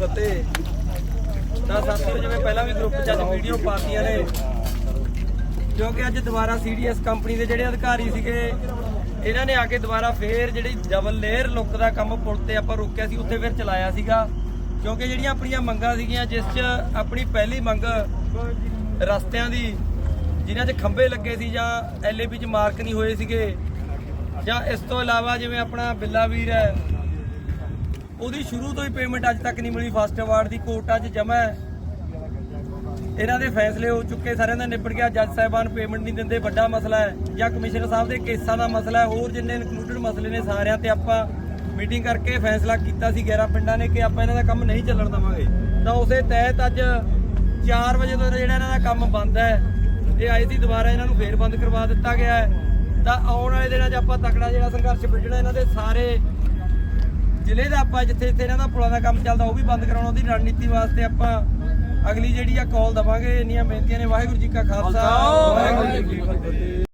ਫਤਿਹ। ਤਾਂ ਸਾਥੀਓ, ਜਿਵੇਂ ਪਹਿਲਾਂ ਵੀ ਗਰੁੱਪ 'ਚ ਅੱਜ ਵੀਡੀਓ ਪਾਤੀਆਂ ਨੇ, ਕਿਉਂਕਿ ਅੱਜ ਦੁਬਾਰਾ ਸੀਡੀਐਸ ਕੰਪਨੀ ਦੇ ਜਿਹੜੇ ਅਧਿਕਾਰੀ ਸੀਗੇ, ਇਹਨਾਂ ਨੇ ਆ ਕੇ ਦੁਬਾਰਾ ਫੇਰ ਜਿਹੜੀ ਡਬਲ ਲੇਅਰ ਲੁੱਕ ਦਾ ਕੰਮ ਪੁਲ ਤੇ ਆਪਾਂ ਰੋਕਿਆ ਸੀ, ਉੱਥੇ ਫਿਰ ਚਲਾਇਆ ਸੀਗਾ। ਕਿਉਂਕਿ ਜਿਹੜੀਆਂ ਆਪਣੀਆਂ ਮੰਗਾਂ ਸੀਗੀਆਂ, ਜਿਸ 'ਚ ਆਪਣੀ ਪਹਿਲੀ ਮੰਗ ਰਸਤਿਆਂ ਦੀ, ਜਿਨ੍ਹਾਂ 'ਚ ਖੰਭੇ ਲੱਗੇ ਸੀ ਜਾਂ ਐਲਏਪੀ 'ਚ ਮਾਰਕ ਨਹੀਂ ਹੋਏ ਸੀਗੇ, ਜਾਂ ਇਸ ਤੋਂ ਇਲਾਵਾ ਜਿਵੇਂ ਆਪਣਾ ਬਿੱਲਾ ਵੀਰ ਹੈ ਉਹਦੀ ਸ਼ੁਰੂ ਤੋਂ ਹੀ ਪੇਮੈਂਟ ਅੱਜ ਤੱਕ ਨਹੀਂ ਮਿਲੀ ਫਸਟ ਅਵਾਰਡ ਦੀ ਕੋਰਟ ਅੱਜ ਜਮਾ ਇਹਨਾਂ ਦੇ ਫੈਸਲੇ ਹੋ ਚੁੱਕੇ, ਸਾਰਿਆਂ ਦਾ ਨਿਬੜ ਗਿਆ, ਜੱਜ ਸਾਹਿਬਾਨ ਪੇਮੈਂਟ ਨਹੀਂ ਦਿੰਦੇ, ਵੱਡਾ ਮਸਲਾ ਹੈ। ਜਾਂ ਕਮਿਸ਼ਨਰ ਸਾਹਿਬ ਦੇ ਕੇਸਾਂ ਦਾ ਮਸਲਾ ਹੈ, ਹੋਰ ਜਿੰਨੇ ਇਨਕਲੂਡਡ ਮਸਲੇ ਨੇ ਸਾਰਿਆਂ ਤੇ ਆਪਾਂ ਮੀਟਿੰਗ ਕਰਕੇ ਫੈਸਲਾ ਕੀਤਾ ਸੀ 11 ਪਿੰਡਾਂ ਨੇ ਕਿ ਆਪਾਂ ਇਹਨਾਂ ਦਾ ਕੰਮ ਨਹੀਂ ਚੱਲਣ ਦਵਾਂਗੇ। ਤਾਂ ਉਸੇ ਤਹਿਤ ਅੱਜ 4 ਵਜੇ ਤੋਂ ਜਿਹੜਾ ਇਹਨਾਂ ਦਾ ਕੰਮ ਬੰਦ ਹੈ, ਇਹ ਆਏ ਸੀ, ਦੁਬਾਰਾ ਇਹਨਾਂ ਨੂੰ ਫੇਰ ਬੰਦ ਕਰਵਾ ਦਿੱਤਾ ਗਿਆ ਹੈ। ਤਾਂ ਆਉਣ ਵਾਲੇ ਦਿਨਾਂ 'ਚ ਆਪਾਂ ਤਕੜਾ ਜਿਹੜਾ ਸੰਘਰਸ਼ ਵਿੱਢਣਾ ਇਹਨਾਂ ਦੇ ਸਾਰੇ ਜ਼ਿਲ੍ਹੇ ਦਾ ਆਪਾਂ ਜਿੱਥੇ ਜਿੱਥੇ ਇਹਨਾਂ ਦਾ ਪੁਲਾਂ ਦਾ ਕੰਮ ਚੱਲਦਾ ਉਹ ਵੀ ਬੰਦ ਕਰਾਉਣ ਉਹਦੀ ਰਣਨੀਤੀ ਵਾਸਤੇ ਆਪਾਂ ਅਗਲੀ ਜਿਹੜੀ ਆ ਕਾਲ ਦਵਾਂਗੇ। ਇੰਨੀਆਂ ਬੇਨਤੀਆਂ ਨੇ। ਵਾਹਿਗੁਰੂ ਜੀ ਕਾ ਖਾਲਸਾ। ਵਾਹਿਗੁਰੂ ਜੀ ਕੀ ਫਤਿਹ।